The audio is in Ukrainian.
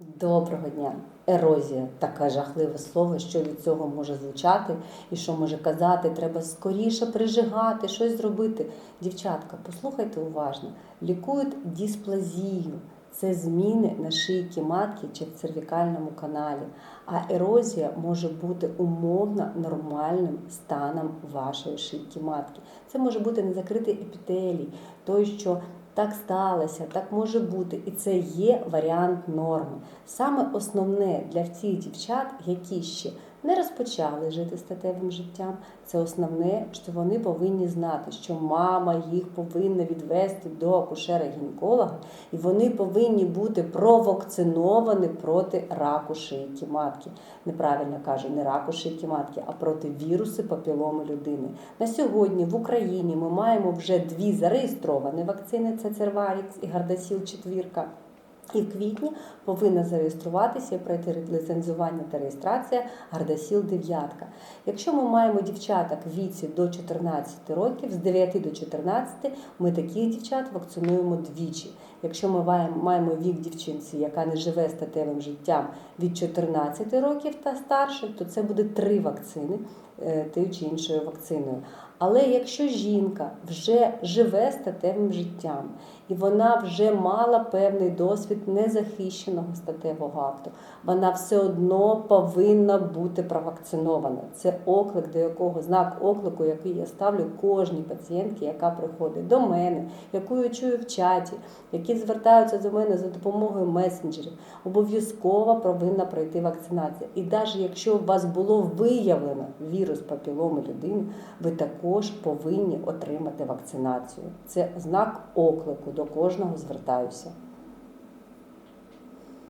Доброго дня! Ерозія таке жахливе слово, що від цього може звучати і що може казати, треба скоріше прижигати, щось зробити. Дівчатка, послухайте уважно, лікують дисплазію. Це зміни на шийці матки чи в цервікальному каналі. А ерозія може бути умовно нормальним станом вашої шийки матки. Це може бути незакритий епітелій, той, що так сталося, так може бути, і це є варіант норми. Саме основне для тих дівчат, які ще не розпочали жити статевим життям, це основне, що вони повинні знати, що мама їх повинна відвести до акушера-гінеколога, і вони повинні бути провакциновані проти раку шийки матки. Неправильно кажу, не раку шийки матки, а проти вірусу папіломи людини. На сьогодні в Україні ми маємо вже дві зареєстровані вакцини: це Церварікс і Гардасіл четвірка. І в квітні повинна зареєструватися і пройти ліцензування та реєстрація Гардасіл 9. Якщо ми маємо дівчаток в віці до 14 років, з 9 до 14, ми таких дівчат вакцинуємо двічі. Якщо ми маємо- вік дівчинці, яка не живе статевим життям від 14 років та старше, то це буде три вакцини е, тією чи іншою вакциною. Але якщо жінка вже живе статевим життям і вона вже мала певний досвід незахищеного статевого акту, вона все одно повинна бути провакцинована. Це оклик, до якого знак оклику, який я ставлю кожній пацієнтці, яка приходить до мене, яку я чую в чаті, які звертаються до мене за допомогою месенджерів. Обов'язково повинна пройти вакцинація. І навіть якщо у вас було виявлено вірус папіломи людини, ви також повинні отримати вакцинацію. Це знак оклику. До кожного звертаюся.